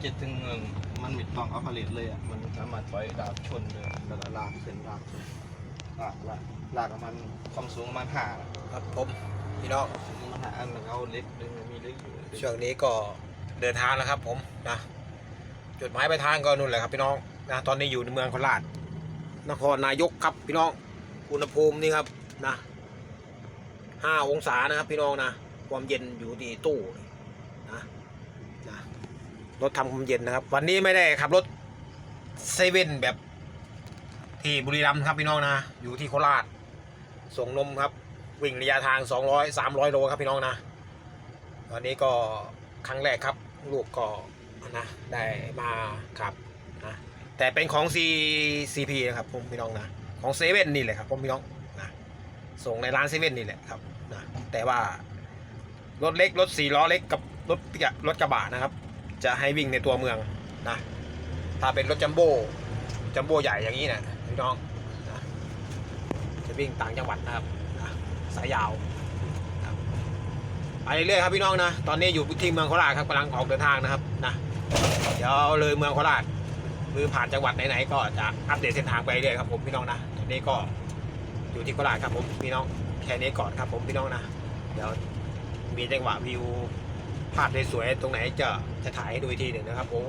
เจ็ดถึงเมืองมันไม่ต้องเอาผลิตเลยอะ มันสามารถปล่อยดาบชนเลยแล้วก็ลากขึ้นลากขึ้นลากลากลากประมาณความสูงประมาณห้าครับผมพี่น้องมันหาอันมันเอาเล็กดึงมีเล็กอยู่ช่วงนี้ก็เดินทางแล้วครับ ผมนะจุดหมายปลายทางก็นู่นแหละครับพี่น้องนะตอนนี้อยู่ในเมืองโคราชนครนายกครับพี่น้องอุณหภูมินี่ครับนะห้าองศานะครับพี่น้องนะ ความเย็นอยู่ที่ตู้นะนะ รถทำความเย็นนะครับ วันนี้ไม่ได้ขับรถเซเว่นแบบที่บุรีรัมย์ครับพี่น้องนะ อยู่ที่โคราช ส่งนมครับ วิ่งระยะทาง 200 300 โลครับพี่น้องนะวันนี้ก็ครั้งแรกครับ ลูกก็นะได้มาครับนะแต่เป็นของ C CP นะครับผมพี่น้องนะของเซเว่นนี่แหละครับผมพี่น้องนะส่งในร้านเซเว่นนี่แหละครับนะแต่ว่ารถเล็กรถสี่ล้อเล็กกับรถกระรถกระบะนะครับ จะให้วิ่งในตัวเมืองนะถ้าเป็นรถจัมโบ้จัมโบ้ใหญ่อย่างนี้นะพี่น้องนะจะวิ่งต่างจังหวัดนะครับนะสายยาวไปเรื่อยครับพี่น้องนะตอนนี้อยู่ที่เมืองโคราชครับกำลังออกเดินทางนะครับนะเดี๋ยวเลยเมืองโคราชหรือผ่านจังหวัดไหนๆก็จะอัปเดตเส้นทางไปเรื่อยครับผมพี่น้องนะตอนนี้ก็อยู่ที่โคราชครับผมพี่น้องแค่นี้ก่อนครับผมพี่น้องนะเดี๋ยวมีจังหวะวิว ภาพสวยๆตรงไหนจะจะถ่ายให้ดูอีกทีหนึ่งนะครับโอ้